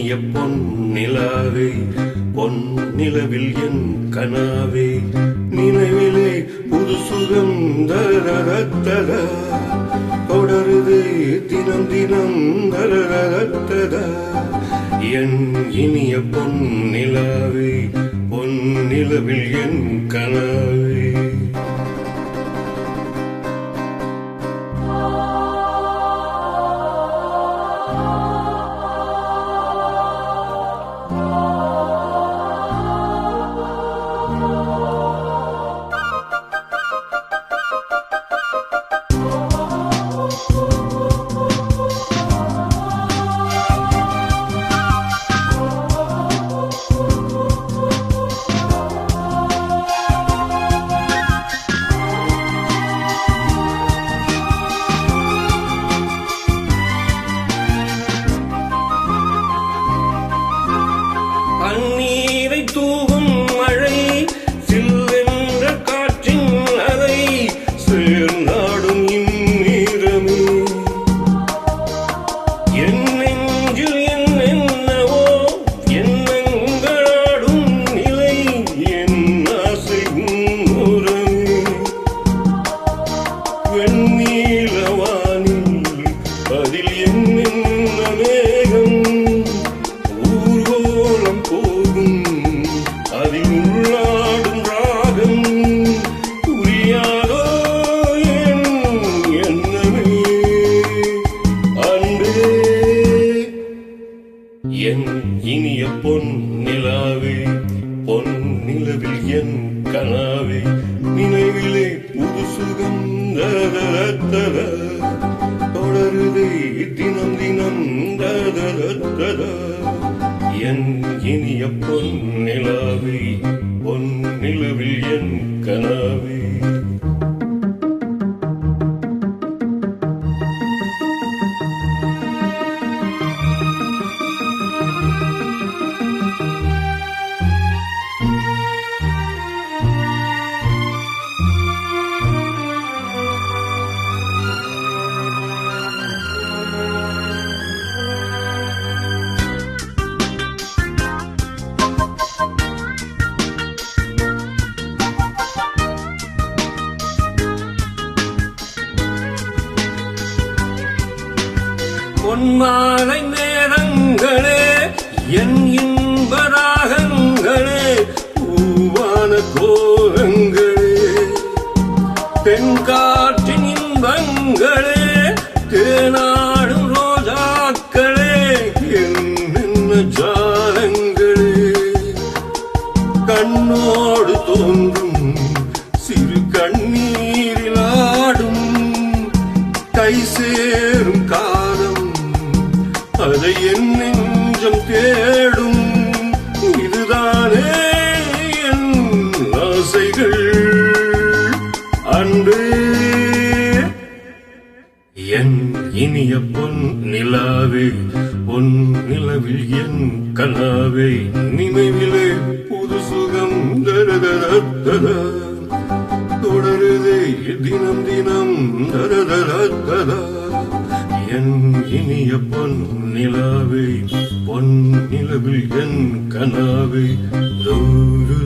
இனிய பொன் நிலாவே பொன் நிலவில் என் கனாவே நினைவிலே புது சுகம் தரரத்தத? தொடருது தினம் தினம் தரரத்தத? என் இனிய பொன் நிலாவே பொன் நிலவில் என் கனாவே. இனிய பொன் நிலாவே பொன் நிலவில் என் கனாவே நினைவிலே புது சுகம் தொடருதே தினம் தினம் என் இனிய பொன் நிலாவே பொன் நிலவில் என் கனாவே. பொன்மாலை நேரங்களே என் இன்பராகங்களே பூவான கோலங்களே. தென்காற்றின் இன்பங்களே தேனாடும் ரோஜாக்களே என்ன ஜாலங்களே. கண்ணோடு தோன்றும் சிறு கண்ணீரில் ஆடும் கை அன்பே என் இனிய பொன் நிலாவே பொன் நிலவில் என் கலாவே நினைவிலே புது சுகம் தொடருதே தினம் தினம் தரதரத்தத. என் இனிய பொன் நிலாவே பொன் நிலவில் என் கனாவே தூரு